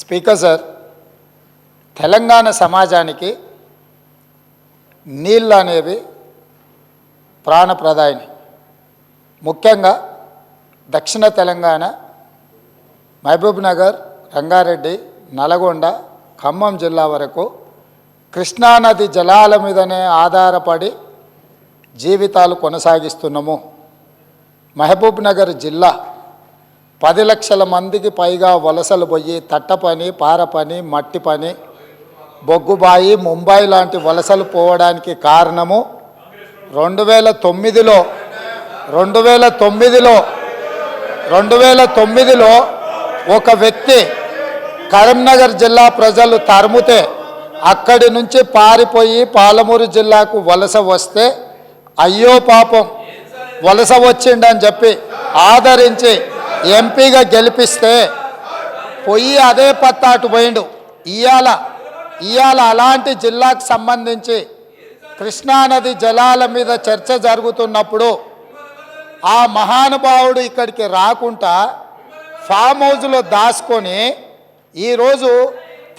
Speaker sir Telangana సమాజానికి నీళ్ళు అనేవి ప్రాణప్రదాయిని. ముఖ్యంగా దక్షిణ తెలంగాణ మహబూబ్ నగర్ రంగారెడ్డి నల్గొండ ఖమ్మం జిల్లా వరకు కృష్ణానది జలాల మీదనే ఆధారపడి జీవితాలు కొనసాగిస్తున్నాము. మహబూబ్ నగర్ జిల్లా పది లక్షల మందికి పైగా వలసలు పోయి తట్ట పని పార పని మట్టి పని బొగ్గుబాయి ముంబై లాంటి వలసలు పోవడానికి కారణము రెండు వేల తొమ్మిదిలో రెండు వేల తొమ్మిదిలో రెండు వేల తొమ్మిదిలో ఒక వ్యక్తి కరీంనగర్ జిల్లా ప్రజలు తరుముతే అక్కడి నుంచి పారిపోయి పాలమూరు జిల్లాకు వలస వస్తే అయ్యో పాపం వలస వచ్చిండని చెప్పి ఆదరించి ఎంపీగా గెలిపిస్తే పొయ్యి అదే పత్తాటు పోయిండు. ఇవాళ ఇవాళ అలాంటి జిల్లాకు సంబంధించి కృష్ణానది జలాల మీద చర్చ జరుగుతున్నప్పుడు ఆ మహానుభావుడు ఇక్కడికి రాకుండా ఫామ్ హౌస్లో దాచుకొని ఈరోజు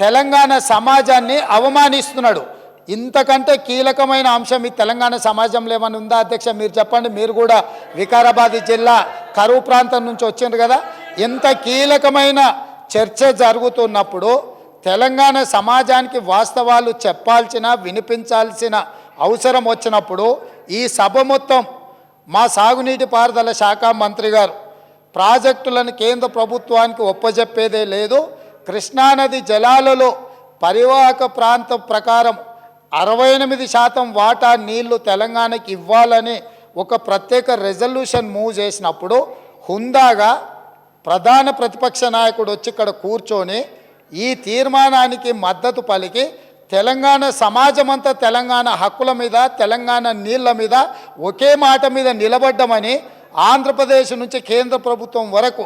తెలంగాణ సమాజాన్ని అవమానిస్తున్నాడు. ఇంతకంటే కీలకమైన అంశం ఈ తెలంగాణ సమాజంలో ఏమైనా ఉందా అధ్యక్ష? మీరు చెప్పండి. మీరు కూడా వికారాబాద్ జిల్లా కరువు ప్రాంతం నుంచి వచ్చిండ్రు కదా. ఇంత కీలకమైన చర్చ జరుగుతున్నప్పుడు తెలంగాణ సమాజానికి వాస్తవాలు చెప్పాల్సిన వినిపించాల్సిన అవసరం వచ్చినప్పుడు ఈ సభ మొత్తం మా సాగునీటి పారుదల శాఖ మంత్రి గారు ప్రాజెక్టులను కేంద్ర ప్రభుత్వానికి ఒప్పజెప్పేదే లేదు. కృష్ణానది జలాలలో పరివాహక ప్రాంతం ప్రకారం అరవై ఎనిమిది శాతం వాటా నీళ్ళు తెలంగాణకి ఇవ్వాలని ఒక ప్రత్యేక రెజల్యూషన్ మూవ్ చేసినప్పుడు హుందాగా ప్రధాన ప్రతిపక్ష నాయకుడు వచ్చి ఇక్కడ కూర్చొని ఈ తీర్మానానికి మద్దతు పలికి తెలంగాణ సమాజమంతా తెలంగాణ హక్కుల మీద తెలంగాణ నీళ్ళ మీద ఒకే మాట మీద నిలబడ్డమని ఆంధ్రప్రదేశ్ నుంచి కేంద్ర ప్రభుత్వం వరకు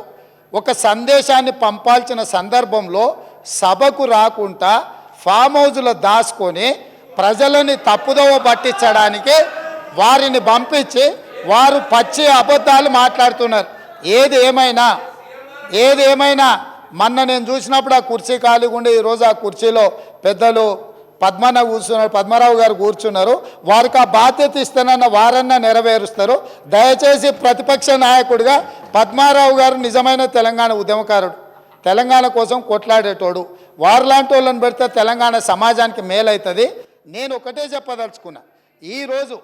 ఒక సందేశాన్ని పంపాల్సిన సందర్భంలో సభకు రాకుండా ఫామ్ హౌజ్లో దాచుకొని ప్రజలని తప్పుదోవ పట్టించడానికి వారిని పంపించి వారు పచ్చి అబద్ధాలు మాట్లాడుతున్నారు. ఏది ఏమైనా ఏది ఏమైనా మొన్న నేను చూసినప్పుడు ఆ కుర్చీ ఖాళీగా ఉండే ఈరోజు ఆ కుర్చీలో పెద్దలు పద్మన్న కూర్చున్నారు పద్మరావు గారు కూర్చున్నారు. వారికి ఆ బాధ్యత ఇస్తానన్న వారన్నా నెరవేరుస్తారు. దయచేసి ప్రతిపక్ష నాయకుడిగా పద్మారావు గారు నిజమైన తెలంగాణ ఉద్యమకారుడు. తెలంగాణ కోసం కొట్లాడేటోడు. వారిలాంటి వాళ్ళని పెడితే తెలంగాణ సమాజానికి మేలవుతుంది నేను ఒకటే చెప్పదలుచుకున్నా. ఈరోజు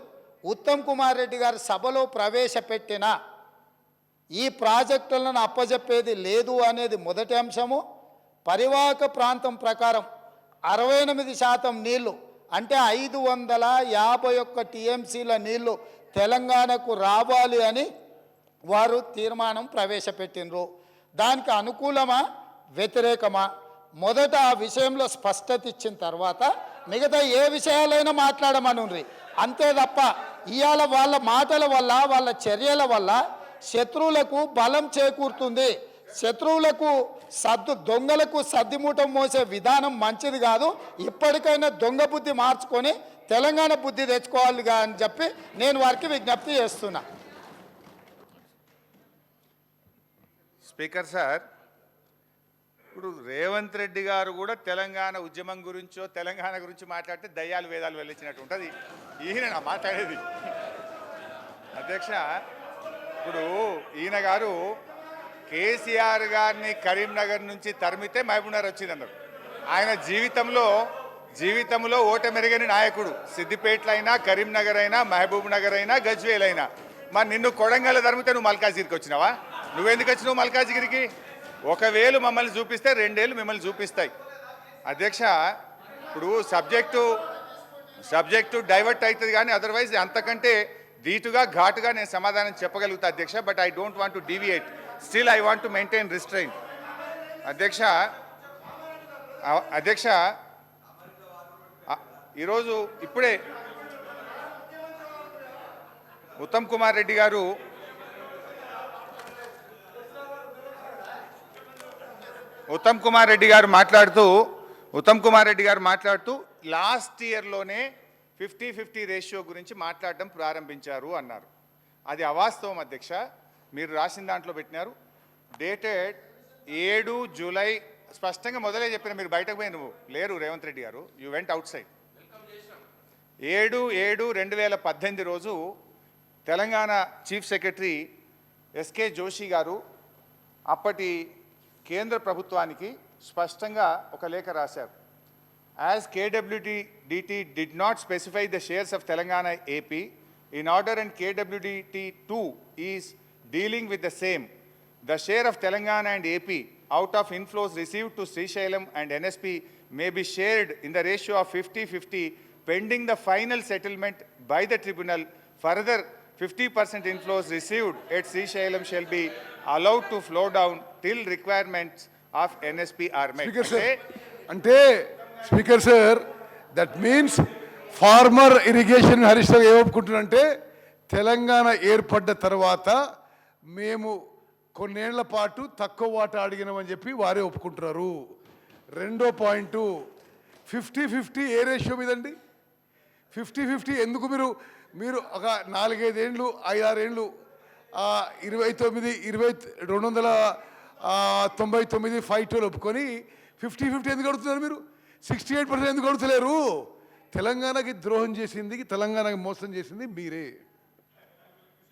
ఉత్తమ్ కుమార్ రెడ్డి గారు సభలో ప్రవేశపెట్టిన ఈ ప్రాజెక్టులను అప్పజెప్పేది లేదు అనేది మొదటి అంశము. పరివాహక ప్రాంతం ప్రకారం అరవై ఎనిమిది శాతం నీళ్ళు అంటే ఐదు వందల యాభై ఒక్క టీఎంసీల నీళ్ళు తెలంగాణకు రావాలి అని వారు తీర్మానం ప్రవేశపెట్టినరు దానికి అనుకూలమా? వ్యతిరేకమా? మొదట ఆ విషయంలో స్పష్టత ఇచ్చిన తర్వాత మిగతా ఏ విషయాలైనా మాట్లాడమనుండ్రి. అంతే తప్ప ఇవాళ వాళ్ళ మాటల వల్ల వాళ్ళ చర్యల వల్ల శత్రువులకు బలం చేకూరుతుంది. శత్రువులకు సద్దు దొంగలకు సర్దిమూటం మోసే విధానం మంచిది కాదు. ఇప్పటికైనా దొంగ బుద్ధి మార్చుకొని తెలంగాణ బుద్ధి తెచ్చుకోవాలి అని చెప్పి నేను వారికి విజ్ఞప్తి చేస్తున్నా. స్పీకర్ సార్ ఇప్పుడు రేవంత్ రెడ్డి గారు కూడా తెలంగాణ ఉద్యమం గురించో తెలంగాణ గురించి మాట్లాడితే దయ్యాలు వేదాలు వెళ్ళించినట్టు ఉంటుంది. ఈయన నా మాట్లాడేది. అధ్యక్ష ఇప్పుడు ఈయన గారు కేసీఆర్ గారిని కరీంనగర్ నుంచి తరిమితే మహబూబ్నగర్ వచ్చిందన్నారు. ఆయన జీవితంలో జీవితంలో ఓటమెరగని నాయకుడు. సిద్దిపేటలో అయినా కరీంనగర్ అయినా మహబూబ్ నగర్ అయినా గజ్వేల్ అయినా మరి నిన్ను కొడంగల్ తరిమితే నువ్వు మల్కాజిగిరికి వచ్చినావా? నువ్వెందుకు వచ్చినావు మల్కాజిగిరికి? ఒకవేళ మమ్మల్ని చూపిస్తే రెండేళ్ళు మిమ్మల్ని చూపిస్తాయి. అధ్యక్ష ఇప్పుడు సబ్జెక్టు సబ్జెక్టు డైవర్ట్ అవుతుంది కానీ అదర్వైజ్ అంతకంటే ధీటుగా ఘాటుగా నేను సమాధానం చెప్పగలుగుతా అధ్యక్ష but I don't want to deviate still I want to maintain restrain అధ్యక్ష అధ్యక్ష ఈరోజు ఇప్పుడే ఉత్తమ్ కుమార్ రెడ్డి గారు ఉత్తమ్ కుమార్ రెడ్డి గారు మాట్లాడుతూ ఉత్తమ్ కుమార్ రెడ్డి గారు మాట్లాడుతూ లాస్ట్ ఇయర్లోనే ఫిఫ్టీ ఫిఫ్టీ రేషియో గురించి మాట్లాడడం ప్రారంభించారు అన్నారు. అది అవాస్తవం అధ్యక్ష. మీరు రాసిన దాంట్లో పెట్టినారు. డేటెడ్ ఏడు జూలై స్పష్టంగా మొదలే చెప్పిన మీరు బయటకు పోయి నువ్వు లేరు రేవంత్ రెడ్డి గారు. You went outside. ఏడు ఏడు రెండు వేల పద్దెనిమిది రోజు Telangana chief secretary S K Joshi గారు అప్పటి కేంద్ర ప్రభుత్వానికి స్పష్టంగా ఒక లేఖ రాశారు. As KWDT did not specify the shares of Telangana AP in order and KWDT two is dealing with the same the share of Telangana and AP out of inflows received to Srisailam and NSP may be shared in the ratio of fifty fifty pending the final settlement by the tribunal further fifty percent inflows received at Srisailam shall be allowed to flow down till requirements of NSP are speaker sir అంటే speaker sir that means former irrigation Harish Rao ఏమనుకుంటున్నారంటే తెలంగాణ ఏర్పడ్డ తర్వాత మేము కొన్నేళ్ళ పాటు తక్కువ వాటా అడిగినామని చెప్పి వారే ఒప్పుకుంటున్నారు. రెండో point fifty fifty a ratio మీదండి? ఫిఫ్టీ ఫిఫ్టీ ఎందుకు మీరు మీరు ఒక నాలుగైదేండ్లు ఐదారేండ్లు ఇరవై తొమ్మిది ఇరవై రెండు వందల తొంభై తొమ్మిది ఫైవ్ ట్వెల్వ్ ఒప్పుకొని ఫిఫ్టీ ఫిఫ్టీ ఎందుకు అడుగుతున్నారు మీరు? సిక్స్టీ ఎయిట్ పర్సెంట్ ఎందుకు అడుగుతలేరు? తెలంగాణకి ద్రోహం చేసింది తెలంగాణకి మోసం చేసింది మీరే.